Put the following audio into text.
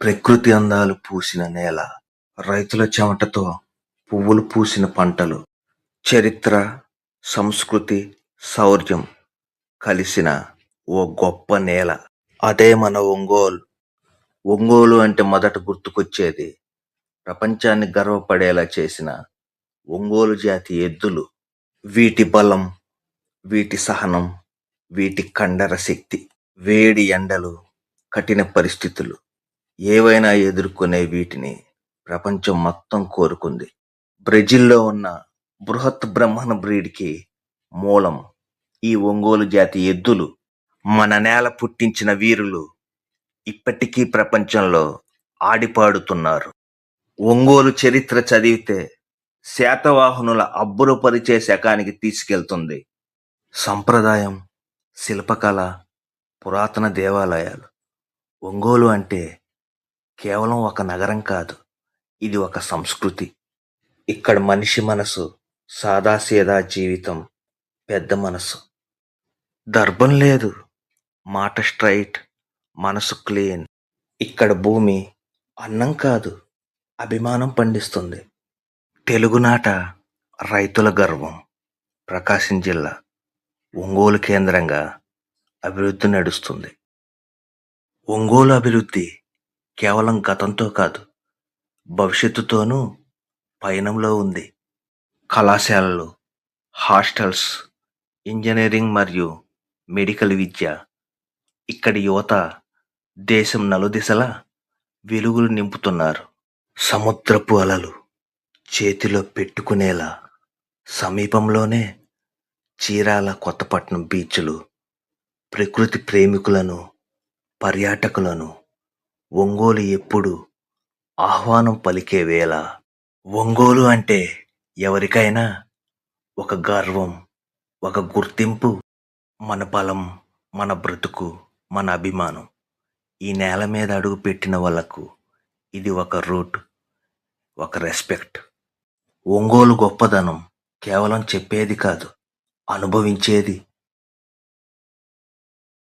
ప్రకృతి అందాలు పూసిన నేల రైతుల చెమటతో పువ్వులు పూసిన పంటలు చరిత్ర సంస్కృతి శౌర్యం కలిసిన ఓ గొప్ప నేల. అదే మన ఒంగోలు. ఒంగోలు అంటే మొదట గుర్తుకొచ్చేది ప్రపంచాన్ని గర్వపడేలా చేసిన ఒంగోలు జాతి ఎద్దులు. వీటి బలం వీటి సహనం వీటి కండర శక్తి వేడి ఎండలు కఠిన పరిస్థితులు. ఏవైనా ఎదుర్కొనే వీటిని ప్రపంచం మొత్తం కోరుకుంది. బ్రెజిల్లో ఉన్న బృహత్ బ్రహ్మణ బ్రీడ్కి మూలం ఈ ఒంగోలు జాతి ఎద్దులు. మన నేల పుట్టించిన వీరులు ఇప్పటికీ ప్రపంచంలో ఆడిపాడుతున్నారు. ఒంగోలు చరిత్ర చదివితే శాతవాహనుల అబ్బురపరిచే శకానికి తీసుకెళ్తుంది. సంప్రదాయం శిల్పకళ పురాతన దేవాలయాలు. ఒంగోలు అంటే కేవలం ఒక నగరం కాదు ఇది ఒక సంస్కృతి. ఇక్కడ మనిషి మనసు సాదాసీదా జీవితం పెద్ద మనసు. దర్భం లేదు మాట స్ట్రైట్ మనసు క్లీన్. ఇక్కడ భూమి అన్నం కాదు అభిమానం పండిస్తుంది. తెలుగునాట రైతుల గర్వం ప్రకాశం జిల్లా ఒంగోలు కేంద్రంగా అభివృద్ధి నడుస్తుంది. ఒంగోలు అభివృద్ధి కేవలం గతంతో కాదు భవిష్యత్తుతోనూ పయనంలో ఉంది. కళాశాలలు హాస్టల్స్ ఇంజనీరింగ్ మరియు మెడికల్ విద్య. ఇక్కడి యువత దేశం నలుదిశలా వెలుగులు నింపుతున్నారు. సముద్రపు అలలు చేతిలో పెట్టుకునేలా సమీపంలోనే చీరాల కొత్తపట్నం బీచ్లు ప్రకృతి ప్రేమికులను పర్యాటకులను ఒంగోలు ఎప్పుడు ఆహ్వానం పలికే వేళ. ఒంగోలు అంటే ఎవరికైనా ఒక గర్వం ఒక గుర్తింపు మన బలం మన బ్రతుకు మన అభిమానం. ఈ నేల మీద అడుగు పెట్టిన వాళ్ళకు ఇది ఒక రూట్ ఒక రెస్పెక్ట్. ఒంగోలు గొప్పదనం కేవలం చెప్పేది కాదు అనుభవించేది